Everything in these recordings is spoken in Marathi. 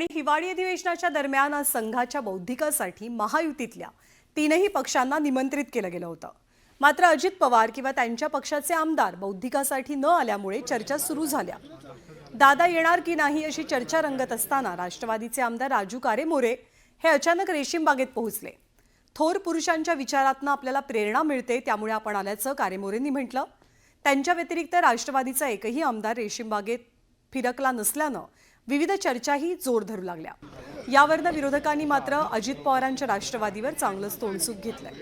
आणि हिवाळी अधिवेशनाच्या दरम्यान आज संघाच्या बौद्धिकासाठी महायुतीतल्या तीनही पक्षांना निमंत्रित केलं गेलं होतं. मात्र अजित पवार किंवा त्यांच्या पक्षाचे आमदार बौद्धिकासाठी न आल्यामुळे चर्चा सुरू झाल्या. दादा येणार की नाही अशी चर्चा रंगत असताना राष्ट्रवादीचे आमदार राजू कारेमोरे हे अचानक रेशीमबागेत पोहोचले. थोर पुरुषांच्या विचारातनं आपल्याला प्रेरणा मिळते त्यामुळे आपण आल्याचं कारेमोरेंनी म्हटलं. त्यांच्या व्यतिरिक्त राष्ट्रवादीचा एकही आमदार रेशीमबागेत फिरकला नसल्यानं विविध चर्चाही जोर धरू लागल्या. यावरनं विरोधकांनी मात्र अजित पवारांच्या राष्ट्रवादीवर चांगलंच तोंडसूक घेतलंय.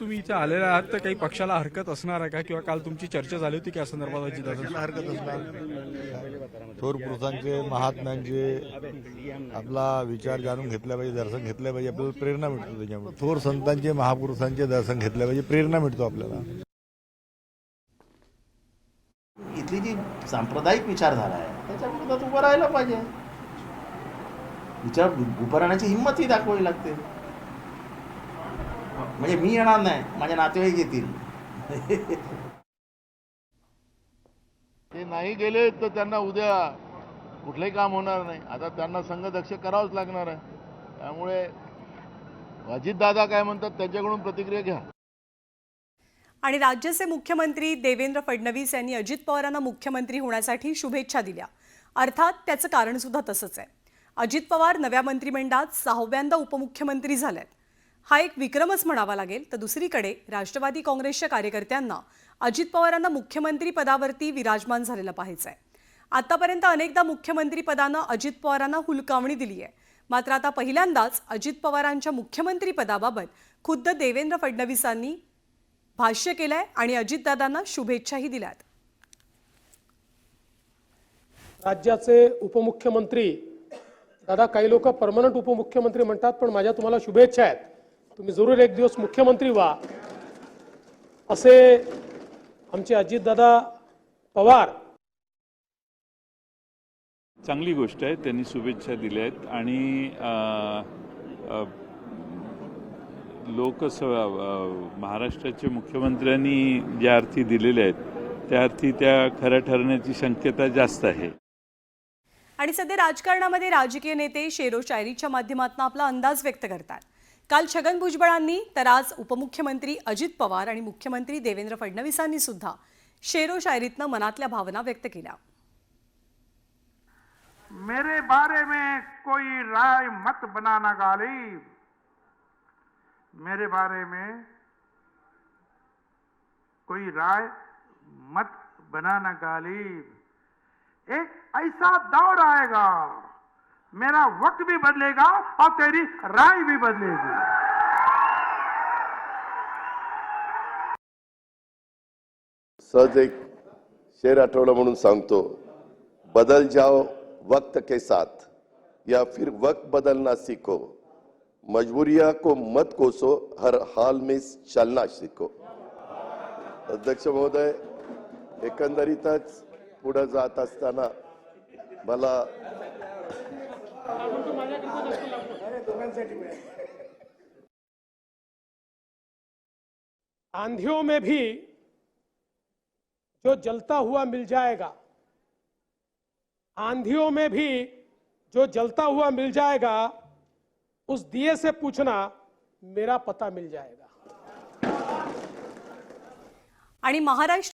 तुम्ही इथे आलेले आहात तर काही पक्षाला हरकत असणार आहे का? किंवा काल तुमची चर्चा झाली होती की या संदर्भात कशाला हरकत असणार थोर पुरुषांचे महात्म्यांचे आपला विचार जाणून घेतल्या पाहिजे दर्शन घेतल्या पाहिजे आपल्याला प्रेरणा मिळतो त्याच्यामुळे. थोर संतांचे महापुरुषांचे दर्शन घेतल्या पाहिजे प्रेरणा मिळतो आपल्याला. इथली जी सांप्रदायिक विचारधारा आहे त्याच्या विरोधात उभं राहायला पाहिजे. विचार उभं राहण्याची हिंमतही दाखवावी लागते. म्हणजे मी येणार नाही माझे नातेवाईक येतील. ते नाही गेले तर त्यांना उद्या कुठलंही काम होणार नाही. आता त्यांना संघदक्ष करावंच लागणार आहे. त्यामुळे अजितदादा काय म्हणतात त्यांच्याकडून प्रतिक्रिया घ्या. आणि राज्याचे मुख्यमंत्री देवेंद्र फडणवीस यांनी अजित पवारांना मुख्यमंत्री होण्यासाठी शुभेच्छा दिल्या. अर्थात त्याचं कारण सुद्धा तसंच आहे. अजित पवार नव्या मंत्रिमंडळात सहाव्यांदा उपमुख्यमंत्री झालेत. हा एक विक्रमच म्हणावा लागेल तर दुसरीकडे राष्ट्रवादी काँग्रेसच्या कार्यकर्त्यांना अजित पवारांना मुख्यमंत्री पदावरती विराजमान झालेलं पाहायचंय. आतापर्यंत अनेकदा मुख्यमंत्री पदानं अजित पवारांना हुलकावणी दिली आहे. मात्र आता पहिल्यांदाच अजित पवारांच्या मुख्यमंत्री पदाबाबत खुद्द देवेंद्र फडणवीसांनी भाष्य केलंय आणि अजितदादांना शुभेच्छाही दिल्यात. राज्याचे उपमुख्यमंत्री दादा काही लोक परमनंट उपमुख्यमंत्री म्हणतात पण माझ्या तुम्हाला शुभेच्छा आहेत. तुम्ही जरूर एक दिवस मुख्यमंत्री व्हा. असे आमचे अजितदादा पवार. चांगली गोष्ट आहे त्यांनी शुभेच्छा दिल्या आहेत आणि लोकसभा अ, महाराष्ट्राच्या मुख्यमंत्र्यांनी ज्या अर्थी दिलेल्या आहेत त्या अर्थी त्या खऱ्या ठरण्याची शक्यता जास्त आहे. आणि सध्या राजकारणामध्ये राजकीय नेते शेरो शायरीच्या माध्यमातून आपला अंदाज व्यक्त करतात. काल छगन भुजबळांनी तर आज उपमुख्यमंत्री अजित पवार आणि मुख्यमंत्री देवेंद्र फडणवीसांनी सुद्धा शेरो शायरीतनं मनातल्या भावना व्यक्त केल्या. मेरे बारे में कोई राय मत बनाना गालिब. मेरे बारे में कोई राय मत बनाना गालिब एक ऐसा दौर आएगा, मेरा वक्त भी बदलेगा और तेरी राय भी बदलेगी। सहज एक शेर आठवलं म्हणून सांगतो, बदल जाओ वक्त के साथ, या फिर वक्त बदलना सीखो। मजबूरिया को मत कोसो, हर हाल में चलना सीखो। अध्यक्ष महोदय, एकंदरीतच पुढे जात आंधियों में भी जो जलता हुआ मिल जाएगा, आंधियों में भी जो जलता हुआ मिल जाएगा उस दिए से पूछना मेरा पता मिल जाएगा। आणि महाराष्ट्र